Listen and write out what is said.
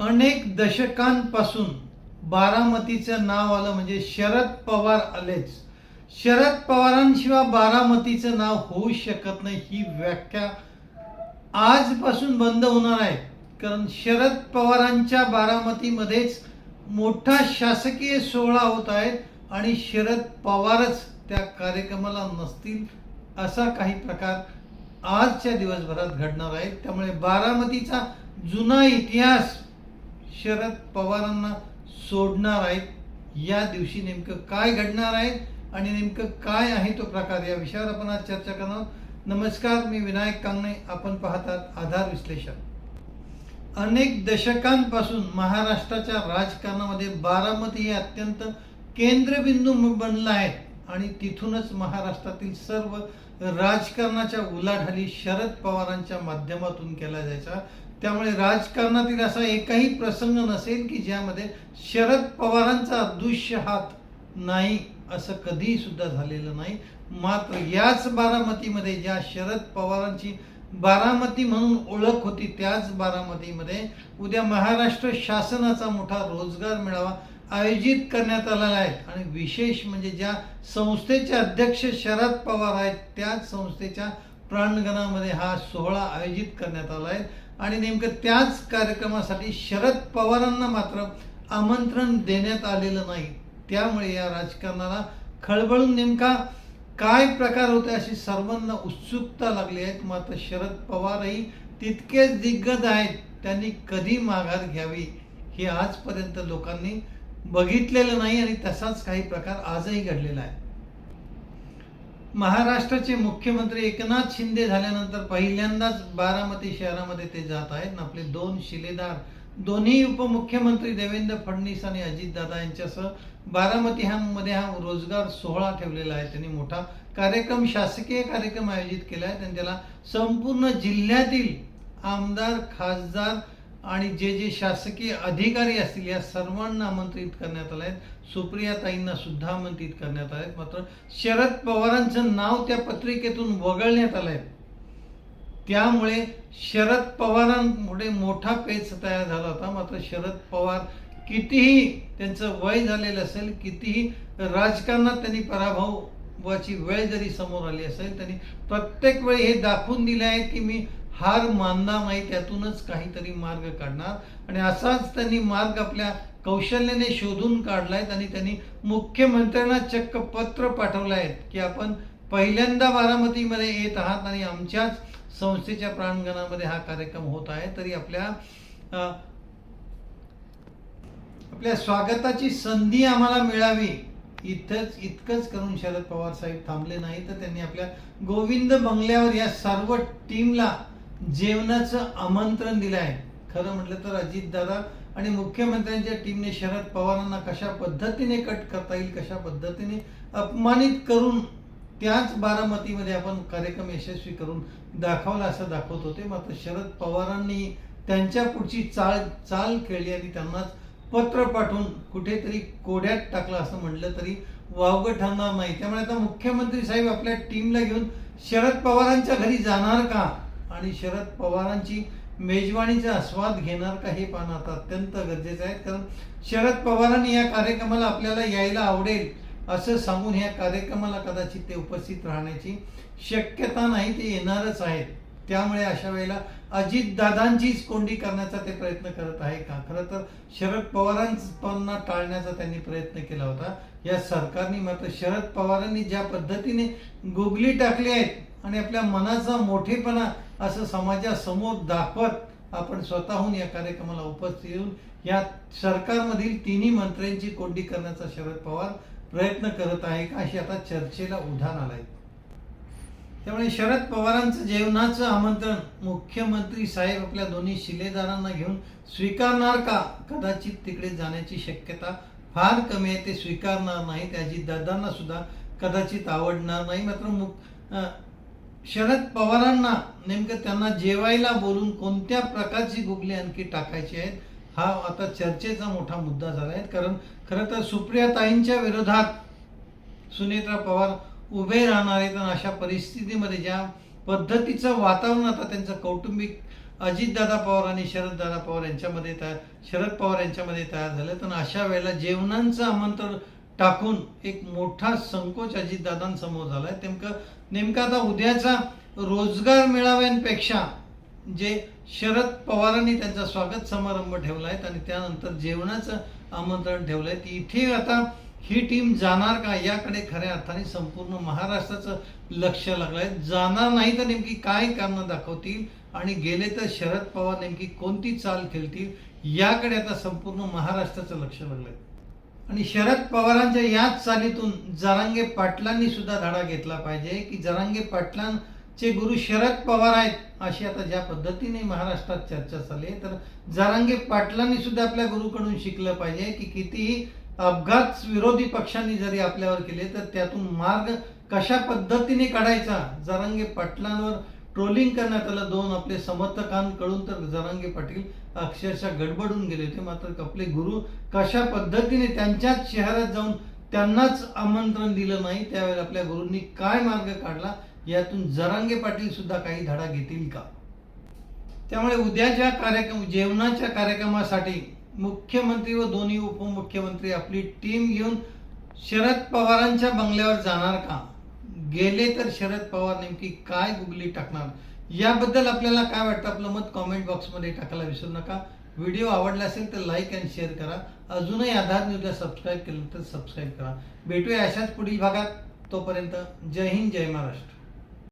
अनेक दशकांपासून बारामतीचं नाव आलं म्हणजे शरद पवार आलेच. शरद पवारांशिवाय बारामतीचं नाव होऊ शकत नाही ही व्याख्या आजपासून बंद होणार आहे. कारण शरद पवारांच्या बारामतीमध्येच मोठा शासकीय सोहळा होत आहे आणि शरद पवारच त्या कार्यक्रमाला नसतील असा काही प्रकार आजच्या दिवसभरात घडणार आहे त्यामुळे बारामतीचा जुना इतिहास शरद पवारांना सोडणार आहेत. या दिवशी नेमकं काय घडणार आहे आणि नेमकं काय आहे तो प्रकार या विषयावर आपण आज चर्चा करणार नमस्कार मी विनायक कांगणे. आपण पाहतात आधार विश्लेषण. अनेक दशकांपासून महाराष्ट्राच्या राजकारणामध्ये बारामती हे अत्यंत केंद्रबिंदू बनला आहे आणि तिथूनच महाराष्ट्रातील सर्व राजकारणाच्या उलाढाली शरद पवारांच्या माध्यमातून केला जायचा त्यामुळे राजकारणातील असा एकही प्रसंग नसेल की ज्यामध्ये शरद पवारांचा अदृश्य हात नाही असं कधीही सुद्धा झालेलं नाही. मात्र याच बारामतीमध्ये ज्या शरद पवारांची बारामती म्हणून ओळख होती त्याच बारामतीमध्ये उद्या महाराष्ट्र शासनाचा मोठा रोजगार मेळावा आयोजित करण्यात आलेला आहे. आणि विशेष म्हणजे ज्या संस्थेचे अध्यक्ष शरद पवार आहेत त्याच संस्थेच्या प्रांगणामध्ये हा सोहळा आयोजित करण्यात आला आहे. आणि नेमकं त्याच कार्यक्रमासाठी शरद पवारांना मात्र आमंत्रण देण्यात आलेलं नाही. त्यामुळे या राजकारणाला खळबळून नेमका काय प्रकार होते अशी सर्वांना उत्सुकता लागली आहेत मात्र शरद पवारही तितकेच दिग्गज आहेत त्यांनी कधी माघार घ्यावी हे आजपर्यंत लोकांनी बघितलेलं नाही आणि तसाच काही प्रकार आजही घडलेला आहे. महाराष्ट्राचे मुख्यमंत्री एकनाथ शिंदे झाल्यानंतर पहिल्यांदाच बारामती शहरामध्ये ते जात आहेत. आपले दोन शिलेदार दोन्ही उपमुख्यमंत्री देवेंद्र फडणवीस आणि अजितदादा यांच्यासह बारामती हा मध्ये हा रोजगार सोहळा ठेवलेला आहे. त्यांनी मोठा कार्यक्रम शासकीय कार्यक्रम आयोजित केला आहे. आणि त्याला संपूर्ण जिल्ह्यातील आमदार खासदार आणि जे जे शासकीय अधिकारी असतील या सर्वांना आमंत्रित करण्यात आलं आहे सुप्रियाताईंना सुद्धा आमंत्रित करण्यात आलं आहे मात्र शरद पवारांचं नाव त्या पत्रिकेतून वगळण्यात आलं आहे त्यामुळे शरद पवारांमुळे मोठा पेच तयार झाला होता. मात्र शरद पवार कितीही त्यांचं वय झालेलं असेल कितीही राजकारणात त्यांनी पराभवाची वेळ जरी समोर आली असेल त्यांनी प्रत्येक वेळी हे दाखवून दिले आहे की मी हार मानणार नाही त्यातूनच काहीतरी मार्ग काढणार. आणि असाच त्यांनी मार्ग आपल्या कौशल्याने शोधून काढलाय आणि त्यांनी मुख्यमंत्र्यांना चक्क पत्र पाठवलं आहे की आपण पहिल्यांदा बारामतीमध्ये येत आहात आणि आमच्याच संस्थेच्या प्रांगणामध्ये हा कार्यक्रम होत आहे तरी आपल्या आपल्या स्वागताची संधी आम्हाला मिळावी. इथंच इतकंच करून शरद पवार साहेब थांबले नाही तर त्यांनी आपल्या गोविंद बंगल्यावर या सर्व टीमला जेवणाचं आमंत्रण दिलं आहे खरं म्हटलं तर अजितदादा आणि मुख्यमंत्र्यांच्या टीमने शरद पवारांना कशा पद्धतीने कट करता येईल कशा पद्धतीने अपमानित करून त्याच बारामतीमध्ये आपण कार्यक्रम यशस्वी करून दाखवला असं दाखवत होते. मात्र शरद पवारांनी त्यांच्या पुढची चाल चाल खेळली आणि त्यांनाच पत्र पाठवून कुठेतरी कोड्यात टाकलं असं म्हटलं तरी वावगं ठरणार नाही. त्यामुळे आता मुख्यमंत्री साहेब आपल्या टीमला घेऊन शरद पवारांच्या घरी जाणार का? आणि शरद पवारांची मेजवानीचा आस्वाद घेणार का हे पाहणं आता अत्यंत गरजेचं आहे. कारण शरद पवारांनी या कार्यक्रमाला आपल्याला यायला आवडेल असं सांगून या कार्यक्रमाला कदाचित ते उपस्थित राहण्याची शक्यता नाही ते येणारच आहेत. त्यामुळे अशा वेळेला अजितदादांचीच कोंडी करण्याचा ते प्रयत्न करत आहे का? खरं तर शरद पवारांना टाळण्याचा त्यांनी प्रयत्न केला होता. या सरकारने मात्र शरद पवारांनी ज्या पद्धतीने गुगली टाकली आहेत आणि आपल्या मनाचा मोठेपणा असं समाजासमोर दाखवत आपण स्वतःहून या कार्यक्रमाला उपस्थित येऊन या सरकारमधील तिन्ही मंत्र्यांची कोंडी करण्याचा शरद पवार प्रयत्न करत आहे का अशी आता चर्चेला उधाण आलंय. त्यामुळे शरद पवारांचं जेवणाचं आमंत्रण मुख्यमंत्री साहेब आपल्या दोन्ही शिलेदारांना घेऊन स्वीकारणार का? कदाचित तिकडे जाण्याची शक्यता फार कमी आहे. ते स्वीकारणार नाही त्याची दादांना सुद्धा कदाचित आवडणार नाही. मात्र मुक शरद पवारांना नेमकं त्यांना जेवायला बोलून कोणत्या प्रकारची गुगली आणखी टाकायची आहेत हा आता चर्चेचा मोठा मुद्दा झाला आहे. कारण खरं तर सुप्रिया ताईंच्या विरोधात सुनेत्रा पवार उभे राहणार आहेत आणि अशा परिस्थितीमध्ये ज्या पद्धतीचं वातावरण आता त्यांचं कौटुंबिक अजितदादा पवार आणि शरददादा पवार यांच्यामध्ये तयार शरद पवार यांच्यामध्ये तयार झालं तर अशा वेळेला जेवणांचं आमंत्रण टाकून एक मोठा संकोच अजितदादांसमोर झालाय. नेमकं नेमका आता उद्याचा रोजगार मेळाव्यांपेक्षा जे शरद पवारांनी त्यांचा स्वागत समारंभ ठेवला आहे आणि त्यानंतर जेवणाचं आमंत्रण ठेवलं ती इथे आता ही टीम जाणार का? याकडे खऱ्या अर्थाने संपूर्ण महाराष्ट्राचं लक्ष लागलं आहे जाणार नाही तर नेमकी काय कारणं दाखवतील? आणि गेले तर शरद पवार नेमकी कोणती चाल खेळतील? याकडे आता संपूर्ण महाराष्ट्राचं लक्ष लागलंय. आणि शरद पवारांच्या याच चालीतून जरांगे पाटलांनी सुद्धा धडा घेतला पाहिजे की जरांगे पाटलांचे गुरु शरद पवार आहेत अशी आता ज्या पद्धतीने महाराष्ट्रात चर्चा चालली आहे तर जरांगे पाटलांनी सुद्धा आपल्या गुरुकडून शिकलं पाहिजे की कितीही अपघात विरोधी पक्षांनी जरी आपल्यावर केले तर त्यातून मार्ग कशा पद्धतीने काढायचा? जरांगे पाटलांवर ट्रोलिंग करण्यात आलं. दोन आपले समर्थकांकडून तर जरांगे पाटील अक्षरशः गडबडून गेले होते. मात्र आपले गुरु कशा पद्धतीने त्यांच्याच शहरात जाऊन त्यांनाच आमंत्रण दिलं नाही त्यावेळेला आपल्या गुरूंनी काय मार्ग काढला? यातून जरांगे पाटील सुद्धा काही धडा घेतील का? त्यामुळे उद्याच्या कार्यक्रम जेवणाच्या कार्यक्रमासाठी मुख्यमंत्री व दोन्ही उपमुख्यमंत्री आपली टीम घेऊन शरद पवारांच्या बंगल्यावर जाणार का? गेले तर शरद पवार नेमकी काय गुगली टाकणार? याबद्दल आपल्याला काय वाटतं? आपलं मत कॉमेंट बॉक्समध्ये टाकायला विसरू नका. व्हिडिओ आवडला असेल तर लाईक अँड शेअर करा. अजूनही आधार न्यूजला सबस्क्राईब केलं तर सबस्क्राईब करा. भेटूया अशाच पुढील भागात. तोपर्यंत जय हिंद जय महाराष्ट्र.